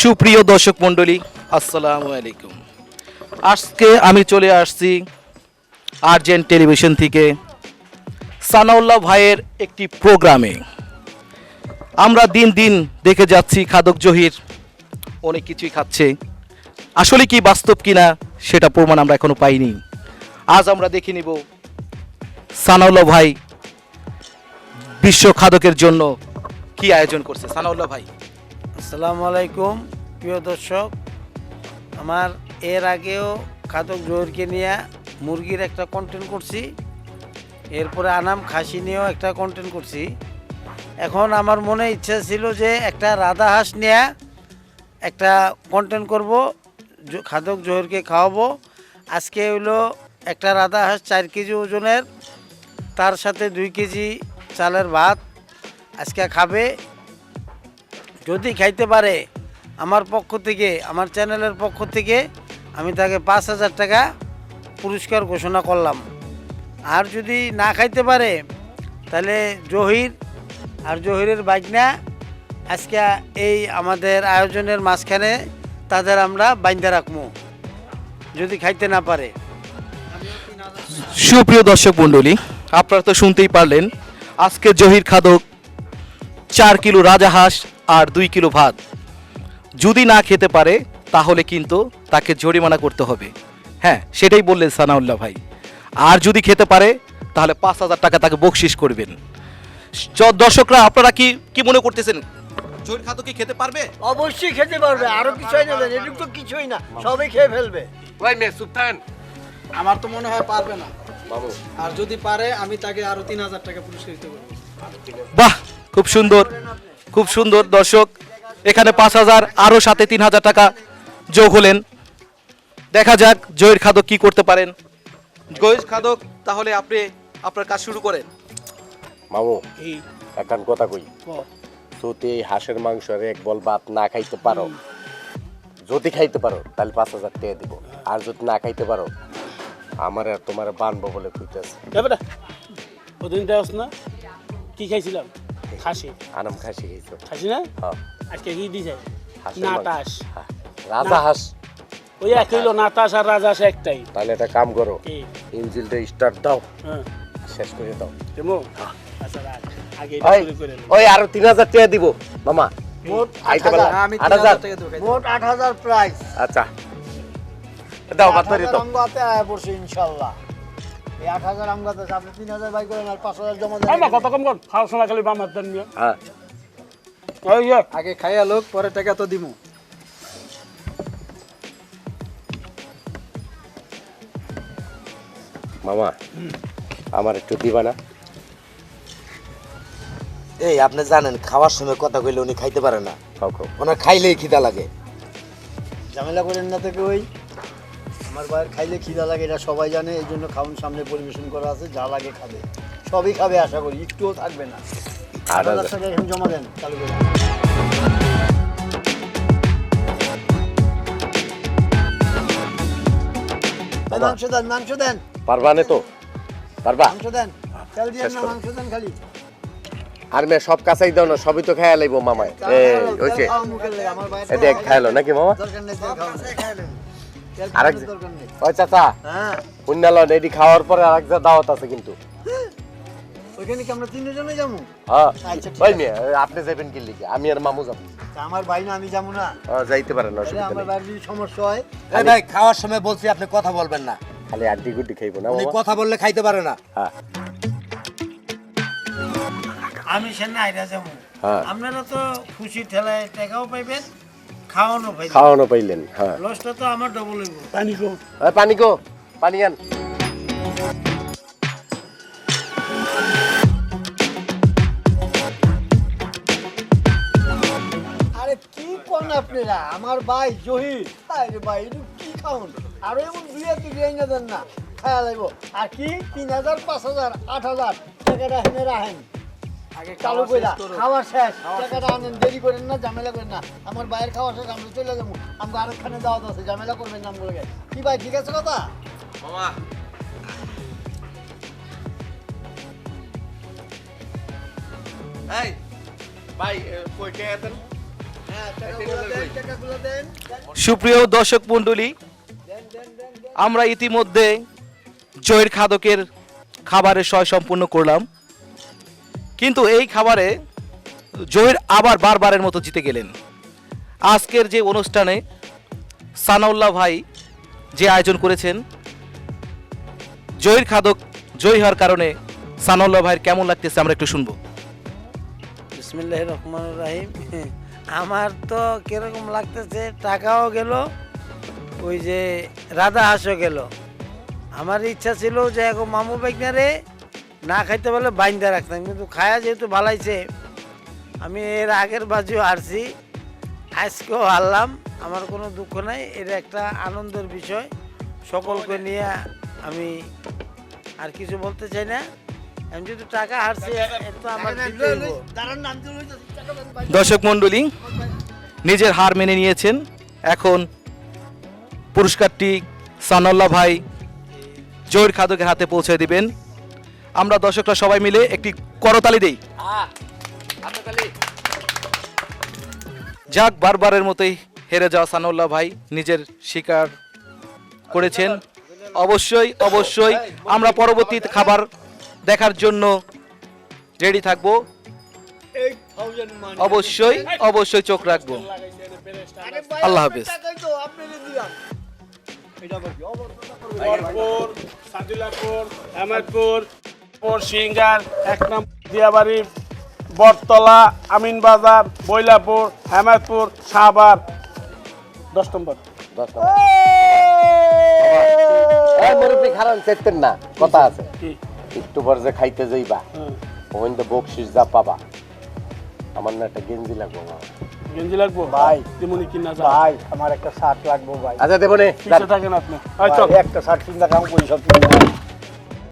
সুপ্রিয় দর্শক মণ্ডলী, আসসালামু আলাইকুম। আজকে আমি চলে আসছি আর্জেন্ট টেলিভিশন থেকে। সানাউল্লাহ ভাইয়ের একটি প্রোগ্রামে। আমরা দিন দিন দেখে যাচ্ছি খাদক জহির। অনেক কিছুই খাচ্ছে। আসলে কি বাস্তব কিনা সেটা প্রমাণ আমরা এখনও পাইনি। আজ আমরা দেখে নিব সানাউল্লাহ ভাই বিশ্ব খাদকের জন্য কি আয়োজন করছে। সানাউল্লাহ ভাই। আসসালামু আলাইকুম। প্রিয় দর্শক, আমার এর আগেও খাদক জোহরকে নিয়ে মুরগির একটা কন্টেন্ট করছি, এরপরে আনাম খাসি নিয়েও একটা কন্টেন্ট করছি। এখন আমার মনে ইচ্ছা ছিল যে একটা রাধা হাঁস নিয়ে একটা কন্টেন্ট করব খাদক জোহরকে খাওয়াবো। আজকে হইল একটা রাধা হাঁস চার কেজি ওজনের, তার সাথে দুই কেজি চালের ভাত, আজকে খাবে। যদি খাইতে পারে আমার পক্ষ থেকে, আমার চ্যানেলের পক্ষ থেকে আমি তাকে পাঁচ হাজার টাকা পুরস্কার ঘোষণা করলাম। আর যদি না খাইতে পারে, তাহলে জহির আর জহিরের বাইকনা আজকে এই আমাদের আয়োজনের মাঝখানে তাদের আমরা বাইন্দা রাখব, যদি খাইতে না পারে। সুপ্রিয় দর্শক মণ্ডলী, আপনারা তো শুনতেই পারলেন, আজকে জহির খাদক চার কিলো রাজাহাঁস আর দুই কিলো ভাত। যদি না খেতে পারে তাহলে কিন্তু তাকে জরিমানা করতে হবে। হ্যাঁ সেটাই বললেন সানাউল্লাহ ভাই। আর যদি খেতে পারে তাহলে পাঁচ হাজার টাকা তাকে বকশিস করবেন। চ- দর্শকরা আপনারা কি কি মনে করতেছেন? জহির খাদক কি খেতে পারবে? অবশ্যই খেতে পারবে আরও কিছুই না এটুকু তো কিছুই না সবাই খেয়ে ফেলবে। ওই মেয়ে সুলতান আমার তো মনে হয় পারবে না। বাবু। আর যদি পারে আমি তাকে আরও তিন হাজার টাকা পুরস্কৃত করব বাহ খুব সুন্দর খুব সুন্দর দর্শক। এখানে পাঁচ হাজার আরও সাথে তিন হাজার টাকা যোগ হলেন। দেখা যাক জয়ের খাদক কি করতে পারেন। জয়ের খাদক তাহলে আপনি আপনার কাজ শুরু করেন। মামু একান কথা কই। যদি এই হাঁসের মাংসের এক বল ভাত না খাইতে পারো যদি খাইতে পারো তাহলে পাঁচ হাজার টাকা দিব। আর যদি না খাইতে পারো আমার আর তোমার বানবো বলে কইতেছে। ওদিন দেওয়াস না কি খাইছিলাম? খাসি। আনাম খাসি খাইছো। খাসি না? হ্যাঁ আজকে কি দিছে? মাংস। হ্যাঁ, রাজা হাঁস। ওই এক হইল নাটাস আর রাজাস একটাই। তাহলে একটা কাম করো। কি? ইঞ্জিনটা স্টার্ট দাও। হ্যাঁ। শেষ করে দাও। দেবো আচ্ছা রাখ। আগে ওই আরও তিন হাজার টাকা দিব। মামা মোট হ্যাঁ, আট হাজার। মোট আট হাজার প্রাইস আচ্ছা। দাও বাদ করে দাও। আয় পড়ছে ইনশাল্লাহ। এই আট হাজার অঙ্গ হাতে আছে, আপনি তিন হাজার বাই করেন আর পাঁচ হাজার জমা এই না দেন কত কম কর? সময় খালি বাম হাত দেন হ্যাঁ। আগে খাইয়া লোক পরে টাকা তো দিমু। মামা আমার একটু দিবা না? এই আপনি জানেন খাওয়ার সময় কথা কইলে উনি খাইতে পারে না। খাও খাও। ওনার খাইলেই খিদা লাগে। ঝামেলা করেন না থেকে ওই। আমার ভাইয়ের খাইলে খিদা লাগে এটা সবাই জানে এই জন্য খাউন সামনে পরিবেশন করা আছে যা লাগে খাবে। সবই খাবে আশা করি। একটুও থাকবে না। আট আট হাজার হাজার। টাকা এখন জমা দেন চালু করে। মাংস দেন মাংস দেন। পারবা না তো। পারবা। মাংস দেন তেল দিয়ে না মাংস দেন খালি। আর মেয়ে সব কাছাই দাও না সবই তো খাইয়া লাইবো মামায়। খাইলো নাকি মামা? আরেক ওই চাচা হ্যাঁ। পুণ্যাল এটি খাওয়ার পরে আরেক যা দাওয়াত আছে কিন্তু। ওইখানে কি আমরা তিনজনে যাব? হ্যাঁ। আচ্ছা, আছে। মেয়ে আপনি যাবেন কি লিখে আমি আর মামু যাব। আমার ভাই না আমি যাব না। হ্যাঁ, যাইতে পারেন অসুবিধা আমার যদি সমস্যা হয় ভাই খাওয়ার সময় বলছি আপনি কথা বলবেন না। খালি আড্ডি গুড্ডি খাইবো না উনি কথা বললে খাইতে পারে না। হ্যাঁ। আমি যাব। হ্যাঁ। আপনারা তো খুশি ঠেলায় টাকাও পাইবেন খাওয়ানো পাইবেন। খাওয়ানো পাইলেন হ্যাঁ। লসটা তো আমার ডবল হইব। পানি কো পানি গো পানি আন। আপনারা আমার ভাই জহির। আরে ভাই এটা কি খাওন আরও এমন দুই এক কেজি এনে দেন না। খায়া লাগবো। আর কি? তিন হাজার পাঁচ হাজার আট হাজার। টাকাটা হেনে রাখেন। আগে চালু খাওয়া কইরা শেষ শেষ। টাকাটা আনেন দেরি করেন না ঝামেলা করেন না। আমার ভাইয়ের খাওয়া শেষ আমরা চলে যাব। আমাকে আরেকখানে দাওয়াত আছে ঝামেলা করবেন না আমগুলোকে। কি ভাই ঠিক আছে কথা? এই ভাই কই কে হ্যাঁ সুপ্রিয় দর্শক মণ্ডলী, আমরা ইতিমধ্যে জয়ের খাদকের খাবারের সয় সম্পূর্ণ করলাম। কিন্তু এই খাবারে জয়ের আবার বারবারের মতো জিতে গেলেন। আজকের যে অনুষ্ঠানে সানাউল্লাহ ভাই যে আয়োজন করেছেন, জয়ের খাদক জয়ী হওয়ার কারণে সানাউল্লাহ ভাইয়ের কেমন লাগতেছে আমরা একটু শুনব। বিসমিল্লাহ রহমান রাহিম। আমার তো কীরকম লাগতেছে টাকাও গেল ওই যে রাধা হাঁসও গেল আমার ইচ্ছা ছিল যে এখন মামু বেগনারে না খাইতে পারলে বাইন্দা রাখতাম কিন্তু খায়া যেহেতু ভালাইছে আমি এর আগের বাজিও হারছি আজকেও হারলাম আমার কোনো দুঃখ নাই এটা একটা আনন্দের বিষয় সকলকে নিয়ে আমি আর কিছু বলতে চাই না আমি যেহেতু টাকা হারছি তো আমার দর্শক মণ্ডলী, নিজের হার মেনে নিয়েছেন। এখন পুরস্কারটি সানাল্লাহ ভাই জয়ের খাদকের হাতে পৌঁছে দিবেন। আমরা দর্শকরা সবাই মিলে একটি করতালি দেই। যাক, বারবারের মতোই হেরে যাওয়া সানাউল্লাহ ভাই নিজের শিকার করেছেন। অবশ্যই অবশ্যই আমরা পরবর্তী খাবার দেখার জন্য রেডি থাকব। অবশ্যই অবশ্যই চোখ রাখব। আল্লাহ হাফেজ। সিঙ্গার এক নম্বর দিয়াবাড়ি বটতলা আমিনবাজার বৈলাপুর হেমাদপুর শাহবাগ দশ নম্বর। দশ এই! খারাপ চেতেন না। কথা আছে। কি? একটু পর যে খাইতে যাইবা। ওখান তো বকশিস যা পাবা। আমার না একটা গেঞ্জি লাগবো আমার। গেঞ্জি লাগবো? ভাই। তেমনি কিনা যা ভাই আমার একটা শার্ট লাগবো ভাই। আচ্ছা দেবো নে পিছিয়ে থাকেন আপনি। একটা শার্ট কিনতে কাম করি সব কিনতে